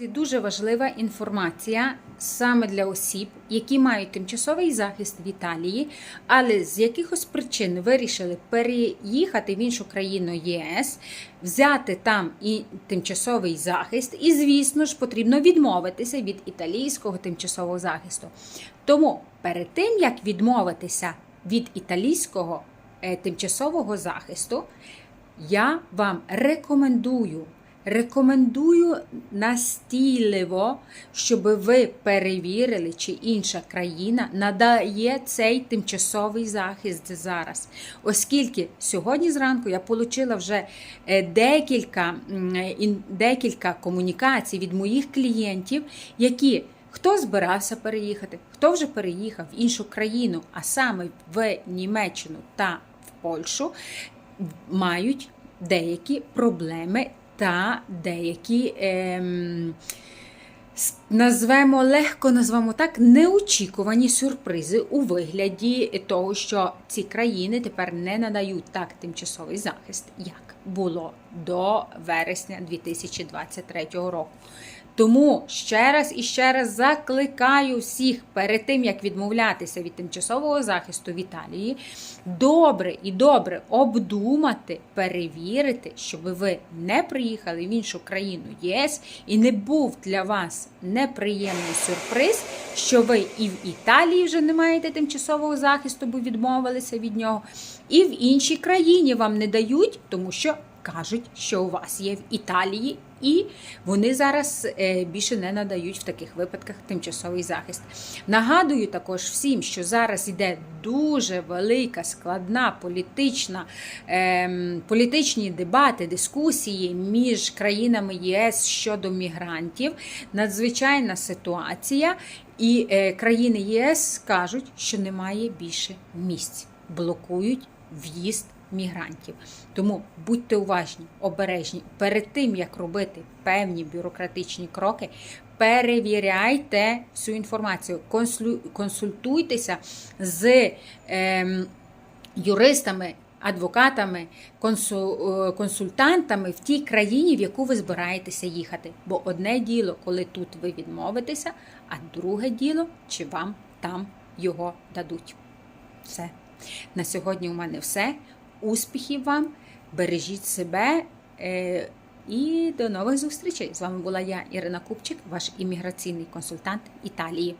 Дуже важлива інформація саме для осіб, які мають тимчасовий захист в Італії, але з якихось причин вирішили переїхати в іншу країну ЄС, взяти там і тимчасовий захист, і, звісно ж, потрібно відмовитися від італійського тимчасового захисту. Тому перед тим як відмовитися від італійського е, тимчасового захисту, я вам рекомендую. Рекомендую настійливо, щоб ви перевірили, чи інша країна надає цей тимчасовий захист зараз. Оскільки сьогодні зранку я отримала вже е, декілька, декілька комунікацій від моїх клієнтів, які хто збирався переїхати, хто вже переїхав в іншу країну, а саме в Німеччину та в Польщу, мають деякі проблеми та деякі. Ем, Назвемо легко, назвемо так, неочікувані сюрпризи у вигляді того, що ці країни тепер не надають так тимчасовий захист, як було до вересня 2023 року. Тому ще раз і ще раз закликаю всіх перед тим, як відмовлятися від тимчасового захисту в Італії, добре і добре обдумати, перевірити, щоб ви не приїхали в іншу країну ЄС і не був для вас неприємний сюрприз, що ви і в Італії вже не маєте тимчасового захисту, бо відмовилися від нього, і в іншій країні вам не дають, тому що кажуть, що у вас є в Італії, і вони зараз е, більше не надають в таких випадках тимчасовий захист. Нагадую також всім, що зараз йде дуже велика складна політична, ем, політичні дебати, дискусії між країнами ЄС щодо мігрантів. Надзвичайна ситуація, і е, країни ЄС кажуть, що немає більше місць, блокують в'їзд мігрантів. Тому будьте уважні, обережні перед тим, як робити певні бюрократичні кроки. Перевіряйте всю інформацію, консультуйтеся з ем, юристами, адвокатами, е, консультантами в тій країні, в яку ви збираєтеся їхати. Бо одне діло, коли тут ви відмовитеся, а друге діло, чи вам там його дадуть. Все. На сьогодні у мене все. Успіхів вам, бережіть себе е, і до нових зустрічей. З вами була я, Ірина Купчик, ваш імміграційний консультант Італії.